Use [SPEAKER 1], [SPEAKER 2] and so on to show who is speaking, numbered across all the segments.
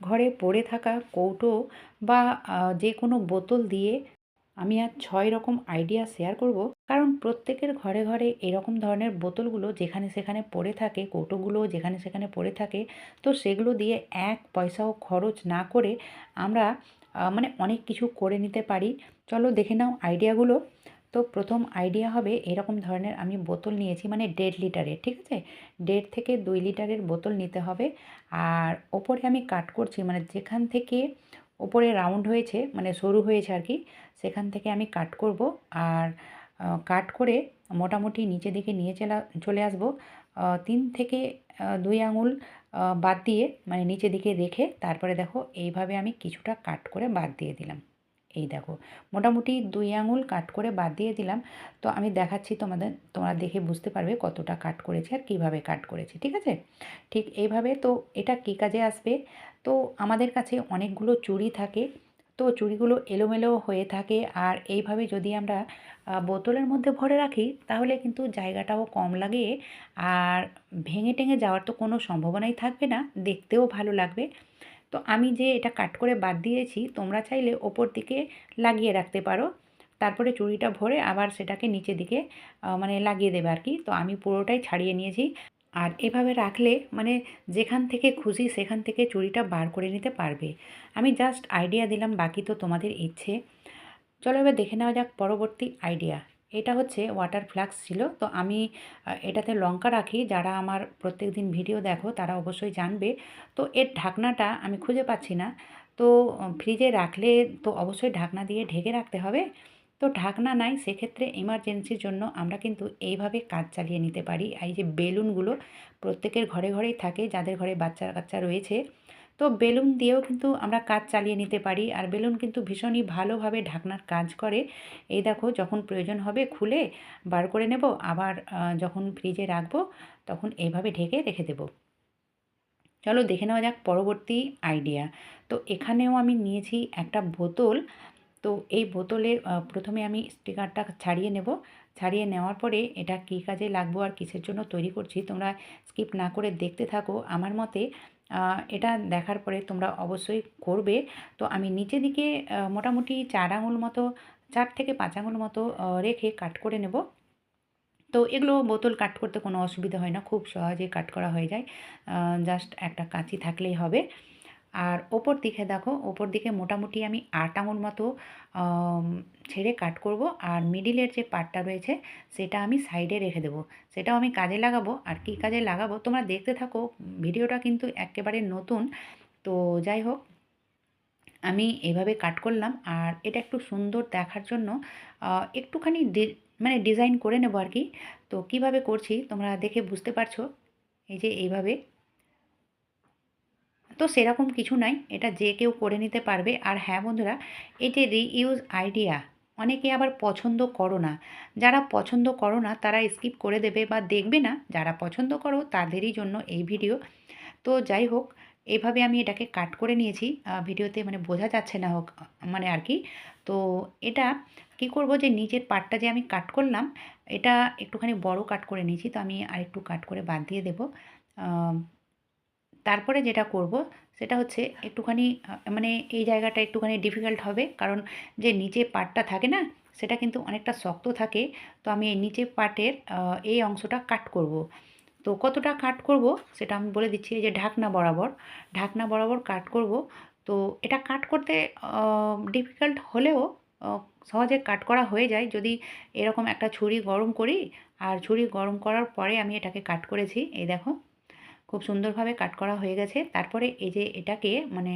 [SPEAKER 1] ঘরে পড়ে থাকা কৌটো বা যে কোনো বোতল দিয়ে আমি আজ ছয় রকম আইডিয়া শেয়ার করব। কারণ প্রত্যেকের ঘরে ঘরে এরকম ধরনের বোতলগুলো যেখানে সেখানে পড়ে থাকে, কৌটোগুলো যেখানে সেখানে পড়ে থাকে, তো সেগুলো দিয়ে এক পয়সাও খরচ না করে আমরা মানে অনেক কিছু করে নিতে পারি। চলো দেখে নাও আইডিয়াগুলো তো প্রথম আইডিয়া হবে এরকম ধরনের আমি বোতল নিয়েছি মানে দেড় লিটারের, ঠিক আছে? দেড় থেকে দুই লিটারের বোতল নিতে হবে। আর ওপরে আমি কাট করছি মানে যেখান থেকে ওপরে রাউন্ড হয়েছে মানে সরু হয়েছে আর কি, সেখান থেকে আমি কাট করব। আর কাট করে মোটামুটি নিচে দিকে নিয়ে চলা, চলে আসব। তিন থেকে দুই আঙুল বাদ দিয়ে মানে নিচে দিকে রেখে তারপরে দেখো এইভাবে আমি কিছুটা কাট করে বাদ দিয়ে দিলাম। এই দেখো, মোটামুটি দুই আঙুল কাট করে বাদ দিয়ে দিলাম। তো আমি দেখাচ্ছি তোমাদের, তোমরা দেখে বুঝতে পারবে কতটা কাট করেছে আর কীভাবে কাট করেছে, ঠিক আছে? ঠিক এইভাবে তো এটা কী কাজে আসবে? তো আমাদের কাছে অনেকগুলো চুড়ি থাকে, তো চুড়িগুলো এলোমেলো হয়ে থাকে আর এইভাবে যদি আমরা বোতলের মধ্যে ভরে রাখি তাহলে কিন্তু জায়গাটাও কম লাগে আর ভেঙে টেঙে যাওয়ার তো কোনো সম্ভাবনাই থাকবে না, দেখতেও ভালো লাগবে। তো আমি যে এটা কাট করে বাদ দিয়েছি, তোমরা চাইলে ওপর দিকে লাগিয়ে রাখতে পারো। তারপরে চুড়িটা ভরে আবার সেটাকে নিচে দিকে মানে লাগিয়ে দেবে আর কি। তো আমি পুরোটাই ছাড়িয়ে নিয়েছি। আর এভাবে রাখলে মানে যেখান থেকে খুশি সেখান থেকে চুড়িটা বার করে নিতে পারবে। আমি জাস্ট আইডিয়া দিলাম, বাকি তো তোমাদের ইচ্ছে। চলো এবার দেখে নেওয়া যাক পরবর্তী আইডিয়া এটা হচ্ছে ওয়াটার ফ্লাক্স ছিল। তো আমি এটাতে লঙ্কা রাখি। যারা আমার প্রত্যেক দিন ভিডিও দেখো, তারা অবশ্যই জানবে। তো এর ঢাকনাটা আমি খুঁজে পাচ্ছি না। তো ফ্রিজে রাখলে তো অবশ্যই ঢাকনা দিয়ে ঢেকে রাখতে হবে। তো ঢাকনা নাই, সেক্ষেত্রে এমার্জেন্সির জন্য আমরা কিন্তু এইভাবে কাজ চালিয়ে নিতে পারি। এই যে বেলুনগুলো প্রত্যেকের ঘরে ঘরেই থাকে, যাদের ঘরে বাচ্চা কাচ্চা রয়েছে। তো বেলুন দিয়েও কিন্তু আমরা কাজ চালিয়ে নিতে পারি। আর বেলুন কিন্তু ভীষণই ভালোভাবে ঢাকনার কাজ করে। এই দেখো যখন প্রয়োজন হবে খুলে বার করে নেব। আবার যখন ফ্রিজে রাখব তখন এইভাবে ঢেকে রেখে দেব। চলো দেখে নেওয়া যাক পরবর্তী আইডিয়া। তো এখানেও আমি নিয়েছি একটা বোতল। তো এই বোতলের প্রথমে আমি স্টিকারটা ছাড়িয়ে নেব। ছাড়িয়ে নেওয়ার পরে এটা কী কাজে লাগবো আর কিসের জন্য তৈরি করছি তোমরা স্কিপ না করে দেখতে থাকো। আমার মতে এটা দেখার পরে তোমরা অবশ্যই করবে। তো আমি নিচে দিকে মোটামুটি চার আঙুল মতো, চার থেকে পাঁচ আঙুল মতো রেখে কাট করে নেব। তো এগুলো বোতল কাট করতে কোনো অসুবিধা হয় না, খুব সহজে কাট করা হয়ে যায়। জাস্ট একটা কাঁচি থাকলেই হবে। আর ওপর দিকে দেখো, ওপর দিকে মোটামুটি আমি আট আঙুল মতো ছেড়ে কাট করব। আর মিডিলের যে পার্টটা রয়েছে, সেটা আমি সাইডে রেখে দেবো। সেটাও আমি কাজে লাগাবো। আর কী কাজে লাগাবো, তোমরা দেখতে থাকো। ভিডিওটা কিন্তু একেবারে নতুন। তো যাই হোক, আমি এভাবে কাট করলাম। আর এটা একটু সুন্দর দেখার জন্য একটুখানি মানে ডিজাইন করে নেব আর কি। তো কীভাবে করছি, তোমরা দেখে বুঝতে পারছ। এই যে এইভাবে তো সেরকম কিছু নাই এটা যে কেউ করে নিতে পারবে। আর হ্যাঁ বন্ধুরা এই যে রিইউজ আইডিয়া অনেকে আবার পছন্দ করো না। যারা পছন্দ করো না, তারা স্কিপ করে দেবে বা দেখবে না। যারা পছন্দ করো, তাদেরই জন্য এই ভিডিও তো যাই হোক এইভাবে আমি এটাকে কাট করে নিয়েছি। ভিডিওতে মানে বোঝা যাচ্ছে না হোক মানে আর কি। তো এটা কি করব যে, নিচের পার্টটা যে আমি কাট করলাম, এটা একটুখানি বড় কাট করে নিয়েছি। তো আমি আর একটু কাট করে বাদ দিয়ে দেবো। তারপরে যেটা করব সেটা হচ্ছে একটুখানি মানে এই জায়গাটা একটুখানি ডিফিকাল্ট হবে। কারণ যে নিচে পার্টটা থাকে না সেটা কিন্তু অনেকটা শক্ত থাকে। তো আমি এই নিচে পার্টের আহ, এই অংশটা কাট করব। তো কতটা কাট করব সেটা আমি বলে দিচ্ছি যে ঢাকনা বরাবর। ঢাকনা বরাবর কাট করব। তো এটা কাট করতে ডিফিকাল্ট হলেও সহজে কাট করা হয়ে যায়। যদি এরকম একটা ছুরি গরম করি আর ছুরি গরম করার পরে আমি এটাকে কাট করেছি। এই দেখো। খুব সুন্দরভাবে কাট করা হয়ে গেছে। তারপরে এই যে এটাকে মানে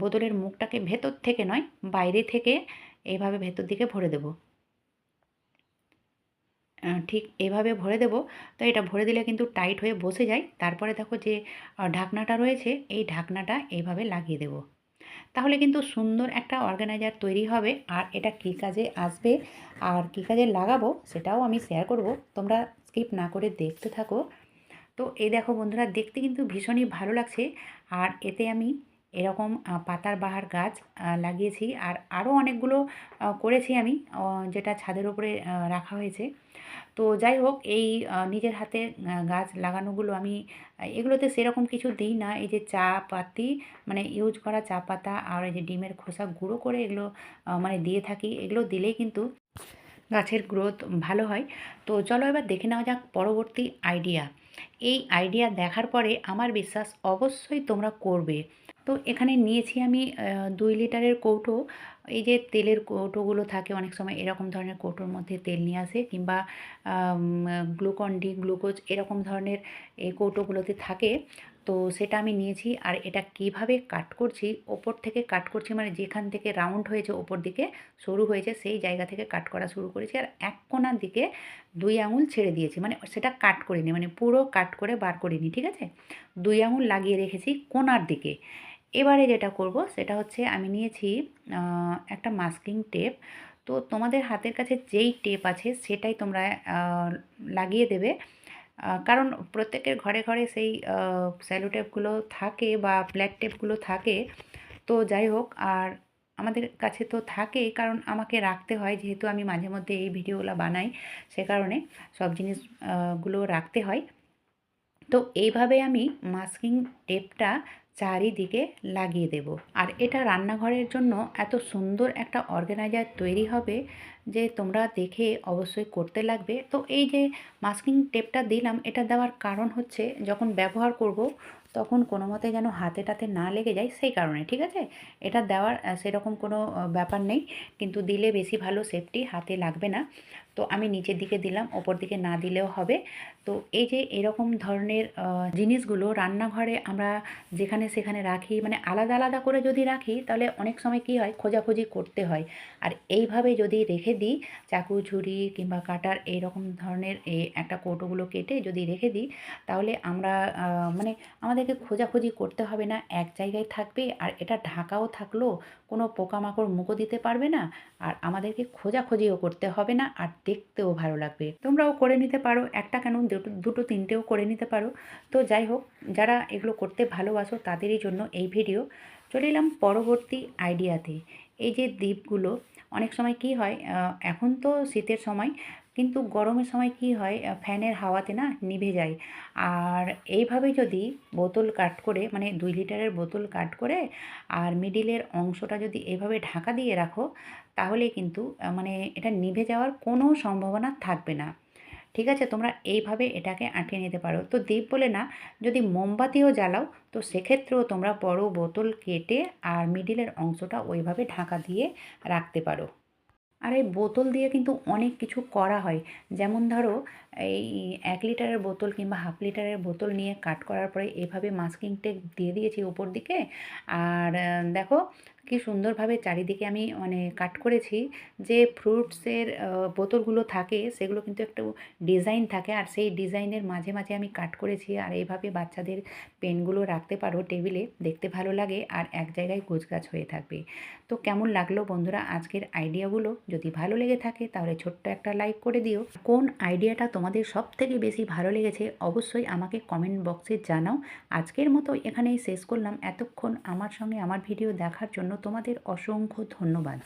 [SPEAKER 1] বোতলের মুখটাকে ভেতর থেকে নয়, বাইরে থেকে এইভাবে ভেতর দিকে ভরে দেব। ঠিক এভাবে ভরে দেব। তো এটা ভরে দিলে কিন্তু টাইট হয়ে বসে যায়। তারপরে দেখো যে ঢাকনাটা রয়েছে, এই ঢাকনাটা এইভাবে লাগিয়ে দেব। তাহলে কিন্তু সুন্দর একটা অর্গানাইজার তৈরি হবে। আর এটা কী কাজে আসবে আর কী কাজে লাগাবো সেটাও আমি শেয়ার করব। তোমরা স্কিপ না করে দেখতে থাকো। তো এই দেখো বন্ধুরা, দেখতে কিন্তু ভীষণই ভালো লাগছে। আর এতে আমি এরকম পাতার বাহার গাছ লাগিয়েছি। আর আরও অনেকগুলো করেছি আমি যেটা ছাদের উপরে রাখা হয়েছে। তো যাই হোক, এই নিজের হাতে গাছ লাগানোগুলো আমি এগুলোতে সেরকম কিছু দিই না। এই যে চা পাতি মানে ইউজ করা চা পাতা আর এই যে ডিমের খোসা গুঁড়ো করে এগুলো মানে দিয়ে থাকি। এগুলো দিলেই কিন্তু গাছের গ্রোথ ভালো হয়। তো চলো এবার দেখে নেওয়া যাক পরবর্তী আইডিয়া। এই আইডিয়া দেখার পরে আমার বিশ্বাস অবশ্যই তোমরা করবে। তো এখানে নিয়েছি আমি দুই লিটারের কৌটো। এই যে তেলের কৌটোগুলো থাকে, অনেক সময় এরকম ধরনের কৌটোর মধ্যে তেল নিয়ে আসে কিংবা গ্লুকন ডি, গ্লুকোজ এরকম ধরনের এই কৌটোগুলোতে থাকে। তো সেটা আমি নিয়েছি আর এটা কীভাবে কাট করছি, ওপর থেকে কাট করছি মানে যেখান থেকে রাউন্ড হয়েছে ওপর দিকে সরু হয়েছে সেই জায়গা থেকে কাট করা শুরু করেছি আর এক কোনার দিকে দুই আঙুল ছেড়ে দিয়েছি। মানে সেটা কাট করিনি মানে পুরো কাট করে বার করিনি, ঠিক আছে? দুই আঙুল লাগিয়ে রেখেছি কোনার দিকে। এবারে যেটা করব সেটা হচ্ছে আমি নিয়েছি একটা মাস্কিং টেপ। তো তোমাদের হাতের কাছে যেই টেপ আছে সেটাই তোমরা লাগিয়ে দেবে। কারণ প্রত্যেকের ঘরে ঘরে সেই স্যালো টেপগুলো থাকে বা ফ্ল্যাট টেপগুলো থাকে। তো যাই হোক, আর আমাদের কাছে তো থাকেই কারণ আমাকে রাখতে হয় যেহেতু আমি মাঝে মধ্যে এই ভিডিওগুলো বানাই, সে কারণে সব জিনিসগুলো রাখতে হয়। তো এইভাবে আমি মাস্কিং টেপটা চারিদিকে লাগিয়ে দেব। আর এটা রান্নাঘরের জন্য এত সুন্দর একটা অর্গানাইজার তৈরি হবে যে তোমরা দেখে অবশ্যই করতে লাগবে। তো এই যে মাস্কিং টেপটা দিলাম, এটা দেওয়ার কারণ হচ্ছে যখন ব্যবহার করব, তখন কোনো মতে যেন হাতে টাতে না লেগে যায় সেই কারণে, ঠিক আছে? এটা দেওয়ার সেরকম কোনো ব্যাপার নেই। কিন্তু দিলে বেশি ভালো সেফটি হাতে লাগবে না। তো আমি নিচের দিকে দিলাম, ওপর দিকে না দিলেও হবে। তো এই যে এরকম ধরনের জিনিসগুলো রান্নাঘরে আমরা যেখানে সেখানে রাখি মানে আলাদা আলাদা করে যদি রাখি, তাহলে অনেক সময় কি হয়, খোঁজাখুঁজি করতে হয়। আর এইভাবে যদি রেখে দিই, চাকু ছুরি কিংবা কাটার এইরকম ধরনের একটা কৌটোগুলো কেটে যদি রেখে দিই, তাহলে আমরা মানে আমাদেরকে খোঁজাখুঁজি করতে হবে না, এক জায়গায় থাকবে। আর এটা ঢাকাও থাকল কোনো পোকামাকড় মুখো দিতে পারবে না। আর আমাদেরকে খোঁজাখুঁজিও করতে হবে না। আর দেখতেও ভালো লাগবে। তোমরাও করে নিতে পারো, একটা কেন দুটো দুটো তিনটেও করে নিতে পারো। তো যাই হোক, যারা এগুলো করতে ভালোবাসো তাদেরই জন্য এই ভিডিও। চলে এলাম পরবর্তী আইডিয়াতে। এই যে দ্বীপগুলো, অনেক সময় কি হয় এখন তো শীতের সময় কিন্তু গরমের সময় কি হয় ফ্যানের হাওয়াতে না নিভে যায়। আর এইভাবে যদি বোতল কাট করে মানে দুই লিটারের বোতল কাট করে আর মিডিলের অংশটা যদি এভাবে ঢাকা দিয়ে রাখো, তাহলে কিন্তু মানে এটা নিভে যাওয়ার কোনো সম্ভাবনা থাকবে না। ঠিক আছে, তোমরা এইভাবে এটাকে আটকে নিতে পারো। তো দ্বীপ বলে না, যদি মোমবাতিও জ্বালাও, তো সেক্ষেত্রেও তোমরা বড় বোতল কেটে আর মিডিলের অংশটা ওইভাবে ঢাকা দিয়ে রাখতে পারো। আর এই বোতল দিয়ে কিন্তু অনেক কিছু করা হয়। যেমন ধরো, এই এক লিটারের বোতল কিংবা হাফ লিটারের বোতল নিয়ে কাট করার পরে এভাবে মাস্কিং টেপ দিয়ে দিয়েছি উপর দিকে। আর, দেখো কি সুন্দরভাবে চারিদিকে আমি মানে কাট করেছি, যে ফ্রুটসের বোতলগুলো থাকে, সেগুলো কিন্তু একটু ডিজাইন থাকে, আর সেই ডিজাইনের মাঝে মাঝে আমি কাট করেছি, আর এইভাবে বাচ্চাদের পেনগুলো রাখতে পারো টেবিলে দেখতে ভালো লাগে, আর এক জায়গায় গোছগাছ হয়ে থাকবে। তো কেমন লাগল বন্ধুরা আজকের আইডিয়াগুলো যদি ভালো লেগে থাকে, তাহলে ছোট্ট একটা লাইক করে দিও। কোন আইডিয়াটা তোমাদের সব থেকে বেশি ভালো লেগেছে, অবশ্যই আমাকে কমেন্ট বক্সে জানাও। আজকের মতো এখানেই শেষ করলাম। এতক্ষণ আমার সঙ্গে আমার ভিডিও দেখার তোমাদের অসংখ্য ধন্যবাদ।